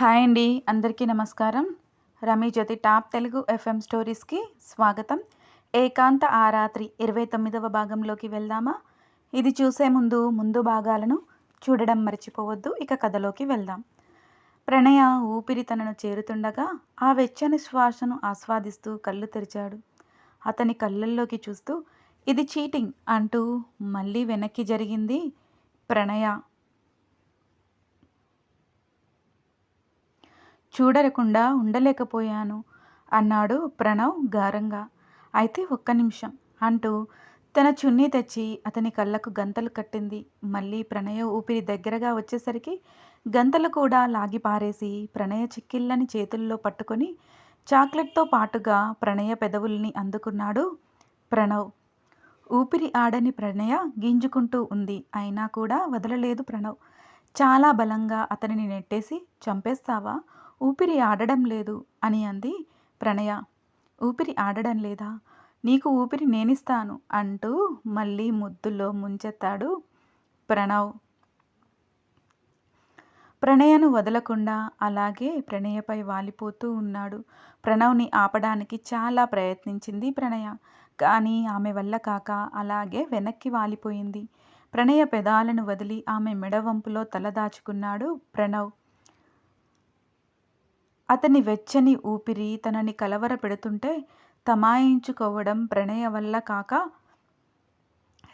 Hi అండి అందరికీ నమస్కారం. రమీ జ్యోతి టాప్ తెలుగు ఎఫ్ఎం స్టోరీస్కి స్వాగతం. ఏకాంత ఆ రాత్రి ఇరవై తొమ్మిదవ భాగంలోకి వెళ్దామా? ఇది చూసే ముందు ముందు భాగాలను చూడడం మర్చిపోవద్దు ఇక కథలోకి వెళ్దాం. ప్రణయ ఊపిరి తనను చేరుతుండగా ఆ వెచ్చని శ్వాసను ఆస్వాదిస్తూ కళ్ళు తెరిచాడు. అతని కళ్ళల్లోకి చూస్తూ ఇది చీటింగ్ అంటూ మళ్ళీ వెనక్కి జరిగింది ప్రణయ. చూడరకుండా ఉండలేకపోయాను అన్నాడు ప్రణవ్ గారంగా. అయితే ఒక్క నిమిషం అంటూ తన చున్నీ తెచ్చి అతని కళ్ళకు గంతలు కట్టింది. మళ్ళీ ప్రణయ ఊపిరి దగ్గరగా వచ్చేసరికి గంతలు కూడా లాగి పారేసి ప్రణయ చిక్కిళ్ళని చేతుల్లో పట్టుకొని చాక్లెట్తో పాటుగా ప్రణయ పెదవుల్ని అందుకున్నాడు ప్రణవ్. ఊపిరి ఆడని ప్రణయ గింజుకుంటూ ఉంది. అయినా కూడా వదలలేదు ప్రణవ్. చాలా బలంగా అతనిని నెట్టేసి చంపేస్తావా? ఊపిరి ఆడడం లేదు అని అంది ప్రణయ. ఊపిరి ఆడడం లేదా? నీకు ఊపిరి నేనిస్తాను అంటూ మళ్ళీ ముద్దులో ముంచెత్తాడు ప్రణవ్. ప్రణయను వదలకుండా అలాగే ప్రణయపై వాలిపోతూ ఉన్నాడు. ప్రణవ్ని ఆపడానికి చాలా ప్రయత్నించింది ప్రణయ. కానీ ఆమె వల్ల కాక అలాగే వెనక్కి వాలిపోయింది. ప్రణయ పెదాలను వదిలి ఆమె మెడవంపులో తలదాచుకున్నాడు ప్రణవ్. అతని వెచ్చని ఊపిరి తనని కలవర పెడుతుంటే తమాయించుకోవడం ప్రణయ వల్ల కాక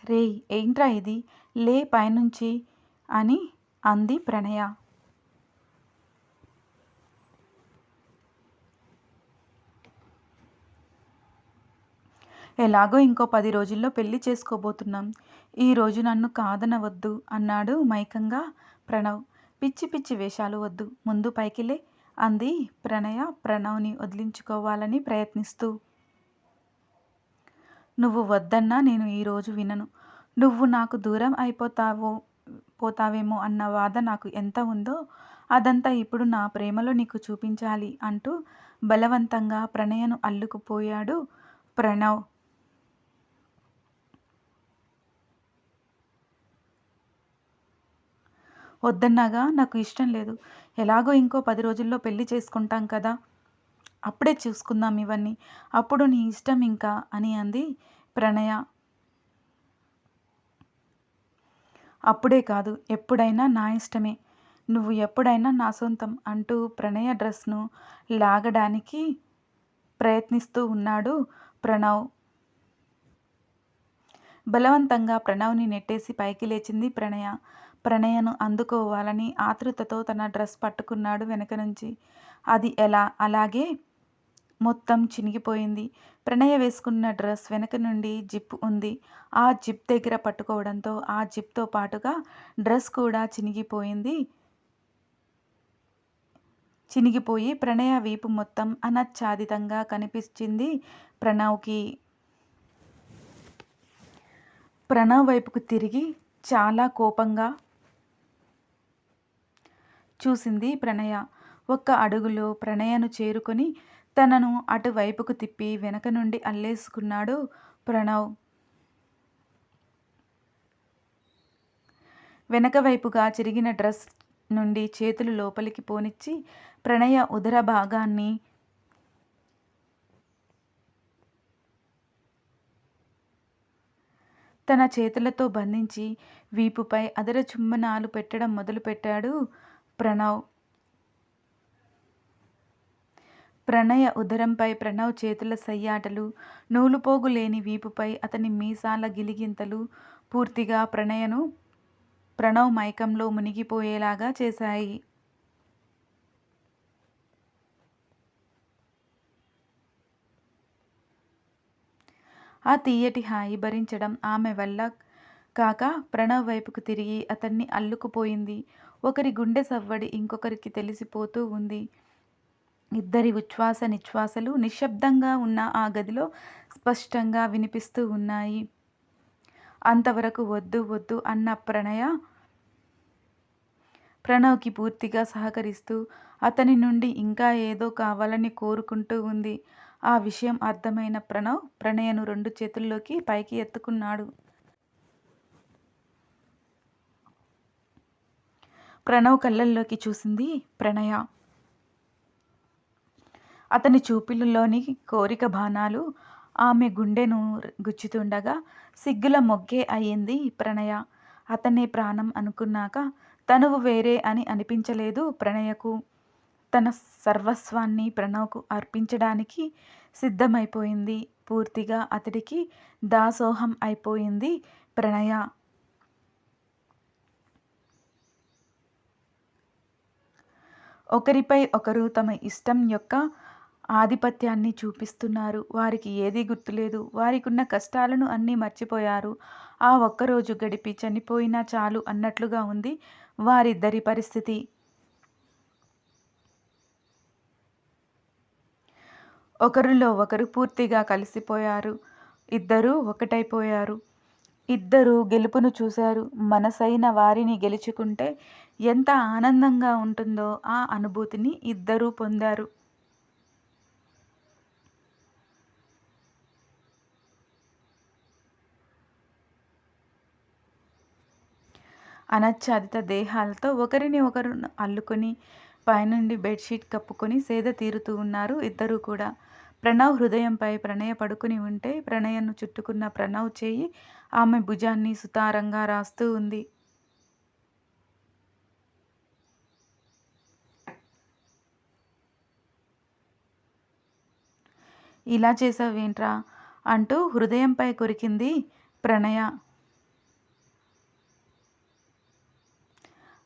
రే ఏంట్రా ఇది? లే పైనుంచి అని అంది ప్రణయ. ఎలాగో ఇంకో పది రోజుల్లో పెళ్ళి చేసుకోబోతున్నాం. ఈరోజు నన్ను కాదనవద్దు అన్నాడు మైకంగా ప్రణవ్. పిచ్చి పిచ్చి వేషాలు వద్దు. ముందు పైకిలే అంది ప్రణయ ప్రణవ్ని వదిలించుకోవాలని ప్రయత్నిస్తూ. నువ్వు వద్దన్నా నేను ఈరోజు వినను. నువ్వు నాకు దూరం అయిపోతావో పోతావేమో అన్న వాద నాకు ఎంత ఉందో అదంతా ఇప్పుడు నా ప్రేమలో నీకు చూపించాలి అంటూ బలవంతంగా ప్రణయను అల్లుకుపోయాడు ప్రణవ్. వద్దన్నాగా? నాకు ఇష్టం లేదు. ఎలాగో ఇంకో పది రోజుల్లో పెళ్ళి చేసుకుంటాం కదా. అప్పుడే చూసుకుందాం ఇవన్నీ. అప్పుడు నీ ఇష్టం ఇంకా అని అంది ప్రణయ. అప్పుడే కాదు ఎప్పుడైనా నా ఇష్టమే. నువ్వు ఎప్పుడైనా నా సొంతం అంటూ ప్రణయ డ్రెస్ను లాగడానికి ప్రయత్నిస్తూ ఉన్నాడు ప్రణవ్. బలవంతంగా ప్రణవ్ని నెట్టేసి పైకి లేచింది ప్రణయ. ప్రణయను అందుకోవాలని ఆతృతతో తన డ్రెస్ పట్టుకున్నాడు వెనక నుంచి. అది ఎలా? అలాగే మొత్తం చినిగిపోయింది. ప్రణయ వేసుకున్న డ్రెస్ వెనక నుండి జిప్ ఉంది. ఆ జిప్ దగ్గర పట్టుకోవడంతో ఆ జిప్తో పాటుగా డ్రెస్ కూడా చినిగిపోయింది. చినిగిపోయి ప్రణయ వీపు మొత్తం అనచ్ఛాదితంగా కనిపించింది ప్రణవ్కి. ప్రణవ్ వైపుకు తిరిగి చాలా కోపంగా చూసింది ప్రణయ. ఒక్క అడుగులో ప్రణయను చేరుకొని తనను అటువైపుకు తిప్పి వెనక నుండి అల్లేసుకున్నాడు ప్రణవ్. వెనక వైపుగా చిరిగిన డ్రెస్ నుండి చేతులు లోపలికి పోనిచ్చి ప్రణయ ఉదర భాగాన్ని తన చేతులతో బంధించి వీపుపై అదర చుంబనాలు పెట్టడం మొదలుపెట్టాడు ప్రణవ్. ప్రణయ ఉదరంపై ప్రణవ్ చేతుల సయ్యాటలు నూలుపోగు లేని వీపుపై అతని మీసాల గిలిగింతలు పూర్తిగా ప్రణయను ప్రణవ్ మైకంలో మునిగిపోయేలాగా చేశాయి. ఆ తీయటి హాయి భరించడం ఆమె వల్ల కాక ప్రణవ్ వైపుకు తిరిగి అతన్ని అల్లుకుపోయింది. ఒకరి గుండె సవ్వడి ఇంకొకరికి తెలిసిపోతూ ఉంది. ఇద్దరి ఉచ్ఛ్వాస నిశ్వాసలు నిశ్శబ్దంగా ఉన్న ఆ గదిలో స్పష్టంగా వినిపిస్తూ ఉన్నాయి. అంతవరకు వద్దు వద్దు అన్న ప్రణయ ప్రణవ్కి పూర్తిగా సహకరిస్తూ అతని నుండి ఇంకా ఏదో కావాలని కోరుకుంటూ ఉంది. ఆ విషయం అర్థమైన ప్రణవ్ ప్రణయను రెండు చేతుల్లోకి పైకి ఎత్తుకున్నాడు. ప్రణవ్ కళ్ళల్లోకి చూసింది ప్రణయ. అతని చూపిళ్ళలోని కోరిక బాణాలు ఆమె గుండెను గుచ్చుతుండగా సిగ్గుల మొగ్గే అయ్యింది ప్రణయ. అతనే ప్రాణం అనుకున్నాక తనువు వేరే అని అనిపించలేదు ప్రణయకు. తన సర్వస్వాన్ని ప్రణవ్కు అర్పించడానికి సిద్ధమైపోయింది. పూర్తిగా అతడికి దాసోహం అయిపోయింది ప్రణయ. ఒకరిపై ఒకరు తమ ఇష్టం యొక్క ఆధిపత్యాన్ని చూపిస్తున్నారు. వారికి ఏదీ గుర్తులేదు. వారికున్న కష్టాలను అన్నీ మర్చిపోయారు. ఆ ఒక్కరోజు గడిపి చనిపోయినా చాలు అన్నట్లుగా ఉంది వారిద్దరి పరిస్థితి. ఒకరిలో ఒకరు పూర్తిగా కలిసిపోయారు. ఇద్దరూ ఒకటైపోయారు. ఇద్దరు గెలుపును చూశారు. మనసైన వారిని గెలుచుకుంటే ఎంత ఆనందంగా ఉంటుందో ఆ అనుభూతిని ఇద్దరూ పొందారు. అనచ్ఛాదిత దేహాలతో ఒకరిని ఒకరు అల్లుకొని పైనుండి బెడ్షీట్ కప్పుకొని సేద తీరుతూ ఉన్నారు ఇద్దరూ కూడా. ప్రణవ్ హృదయంపై ప్రణయ పడుకుని ఉంటే ప్రణయను చుట్టుకున్న ప్రణవ్ చేయి ఆమె భుజాన్ని సుతారంగా రాస్తూ ఉంది. ఇలా చేసావేంట్రా? అంటూ హృదయంపై కొరికింది ప్రణయ.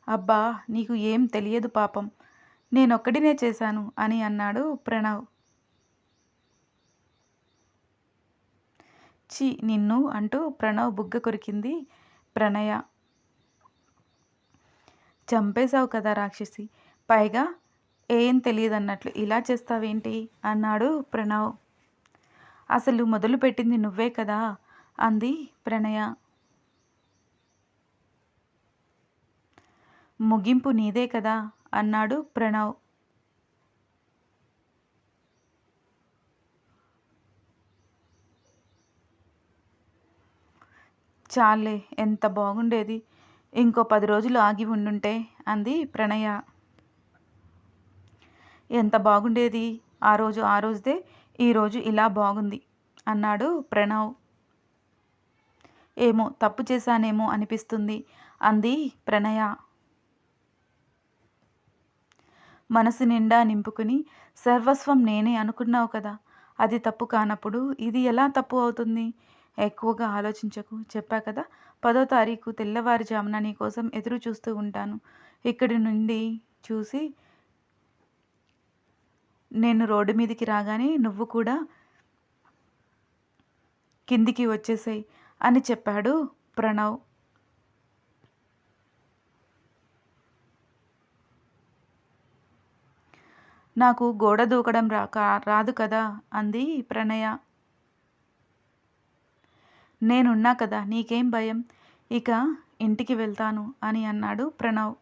అబ్బా నీకు ఏం తెలియదు పాపం. నేనొక్కడినే చేశాను అని అన్నాడు ప్రణవ్. చి నిన్ను అంటూ ప్రణవ్ బుగ్గ కొరికింది ప్రణయ. చంపేశావు కదా రాక్షసి. పైగా ఏం తెలియదన్నట్లు ఇలా చేస్తావేంటి? అన్నాడు ప్రణవ్. అసలు మొదలుపెట్టింది నువ్వే కదా? అంది ప్రణయ. ముగింపు నీదే కదా? అన్నాడు ప్రణవ్. చాలే ఎంత బాగుండేది. ఇంకో పది రోజులు ఆగి ఉండుంటే అంది ప్రణయ. ఎంత బాగుండేది? ఆ రోజు ఆ రోజుదే ఈరోజు ఇలా బాగుంది అన్నాడు ప్రణవ్. ఏమో తప్పు చేశానేమో అనిపిస్తుంది అంది ప్రణయ. మనసు నిండా నింపుకుని సర్వస్వం నేనే అనుకున్నావు కదా అది తప్పు కానప్పుడు ఇది ఎలా తప్పు అవుతుంది? ఎక్కువగా ఆలోచించకు చెప్పా కదా పదో తారీఖు తెల్లవారుజామున నీ కోసం ఎదురు చూస్తూ ఉంటాను. ఇక్కడి నుండి చూసి నేను రోడ్డు మీదకి రాగానే నువ్వు కూడా కిందికి వచ్చేసాయి అని చెప్పాడు ప్రణవ్. నాకు గోడ దూకడం రాక రాదు కదా అంది ప్రణయ. నేనున్నా కదా నీకేం భయం? ఇక ఇంటికి వెళ్తాను అని అన్నాడు ప్రణవ్.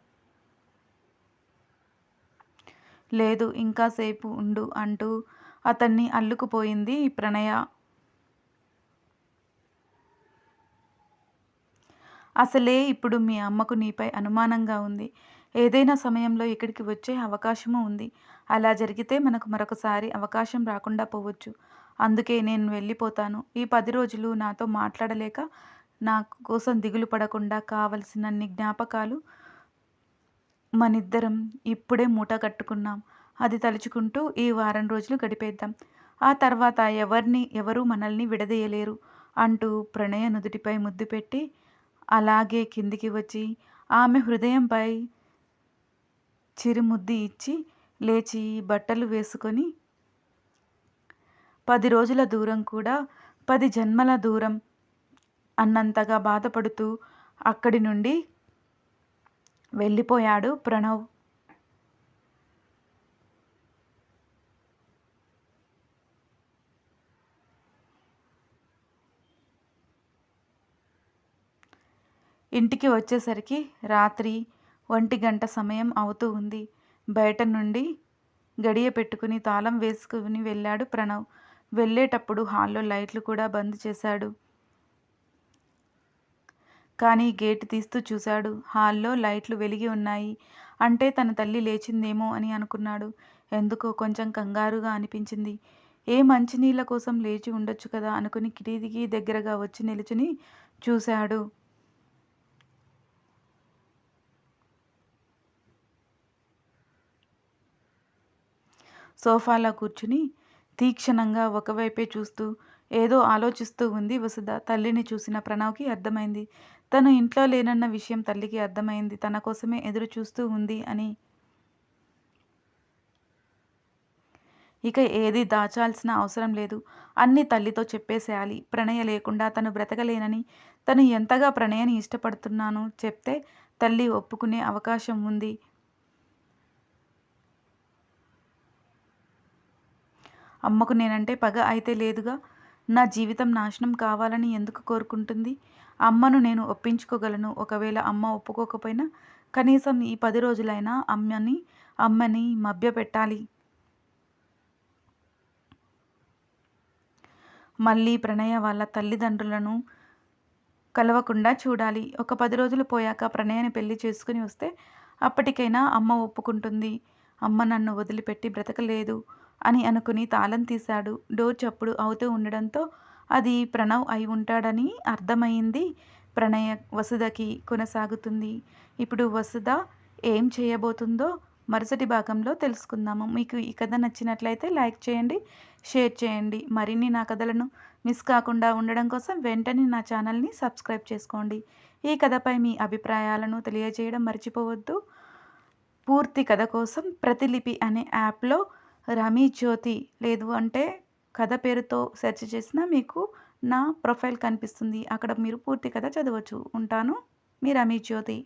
లేదు ఇంకాసేపు ఉండు అంటూ అతన్ని అల్లుకుపోయింది ప్రణయ. అసలే ఇప్పుడు మీ అమ్మకు నీపై అనుమానంగా ఉంది. ఏదైనా సమయంలో ఇక్కడికి వచ్చే అవకాశము ఉంది. అలా జరిగితే మనకు మరొకసారి అవకాశం రాకుండా పోవచ్చు. అందుకే నేను వెళ్ళిపోతాను. ఈ పది రోజులు నాతో మాట్లాడలేక నా కోసం దిగులు పడకుండా కావలసినన్ని జ్ఞాపకాలు మనిద్దరం ఇప్పుడే మూట కట్టుకున్నాం. అది తలుచుకుంటూ ఈ వారం రోజులు గడిపేద్దాం. ఆ తర్వాత ఎవరిని ఎవరూ మనల్ని విడదీయలేరు అంటూ ప్రణయ నుదుటిపై ముద్దు పెట్టి అలాగే కిందికి వచ్చి ఆమె హృదయంపై చిరుముద్ది ఇచ్చి లేచి బట్టలు వేసుకొని పది రోజుల దూరం కూడా పది జన్మల దూరం అన్నంతగా బాధపడుతూ అక్కడి నుండి వెళ్ళిపోయాడు ప్రణవ్. ఇంటికి వచ్చేసరికి రాత్రి ఒంటి గంట సమయం అవుతూ ఉంది. బయట నుండి గడియ పెట్టుకుని తాళం వేసుకుని వెళ్ళాడు ప్రణవ్. వెళ్ళేటప్పుడు హాల్లో లైట్లు కూడా బంద్ చేశాడు. కానీ గేటు తీస్తూ చూశాడు. హాల్లో లైట్లు వెలిగి ఉన్నాయి. అంటే తన తల్లి లేచిందేమో అని అనుకున్నాడు. ఎందుకో కొంచెం కంగారుగా అనిపించింది. ఏ మంచినీళ్ళ కోసం లేచి ఉండొచ్చు కదా అనుకుని కిటికీ దగ్గరగా వచ్చి నిలుచుని చూశాడు. సోఫాలో కూర్చుని తీక్షణంగా ఒకవైపే చూస్తూ ఏదో ఆలోచిస్తూ ఉంది వసుధ. తల్లిని చూసిన ప్రణవ్కి అర్థమైంది. తను ఇంట్లో లేనన్న విషయం తల్లికి అర్థమైంది. తన కోసమే ఎదురు చూస్తూ ఉంది అని. ఇక ఏది దాచాల్సిన అవసరం లేదు. అన్ని తల్లితో చెప్పేసేయాలి. ప్రణయ లేకుండా తను బ్రతకలేనని తను ఎంతగా ప్రణయని ఇష్టపడుతున్నానో చెప్తే తల్లి ఒప్పుకునే అవకాశం ఉంది. అమ్మకు నేనంటే పగ అయితే లేదుగా. నా జీవితం నాశనం కావాలని ఎందుకు కోరుకుంటుంది? అమ్మను నేను ఒప్పించుకోగలను. ఒకవేళ అమ్మ ఒప్పుకోకపోయినా కనీసం ఈ పది రోజులైనా అమ్మని అమ్మని మభ్యపెట్టాలి. మళ్ళీ ప్రణయ వాళ్ళ తల్లిదండ్రులను కలవకుండా చూడాలి. ఒక పది రోజులు పోయాక ప్రణయని పెళ్ళి చేసుకుని వస్తే అప్పటికైనా అమ్మ ఒప్పుకుంటుంది. అమ్మ నన్ను వదిలిపెట్టి బ్రతకలేదు అని అనుకుని తాళం తీశాడు. డోర్ చప్పుడు అవుతూ ఉండడంతో అది ప్రణవ్ అయి ఉంటాడని అర్థమైంది. ప్రణయ వసుధకి కొనసాగుతుంది. ఇప్పుడు వసుధ ఏం చేయబోతుందో మరుసటి భాగంలో తెలుసుకుందాము. మీకు ఈ కథ నచ్చినట్లయితే లైక్ చేయండి షేర్ చేయండి. మరిన్ని నా కథలను మిస్ కాకుండా ఉండడం కోసం వెంటనే నా ఛానల్ని సబ్స్క్రైబ్ చేసుకోండి. ఈ కథపై మీ అభిప్రాయాలను తెలియజేయడం మర్చిపోవద్దు. పూర్తి కథ కోసం ప్రతిలిపి అనే యాప్లో రమీ జ్యోతి లేదు అంటే కథ పేరుతో సెర్చ్ చేసినా మీకు నా ప్రొఫైల్ కనిపిస్తుంది. అక్కడ మీరు పూర్తి కథ చదవచ్చు. ఉంటాను. మీ రమీ జ్యోతి.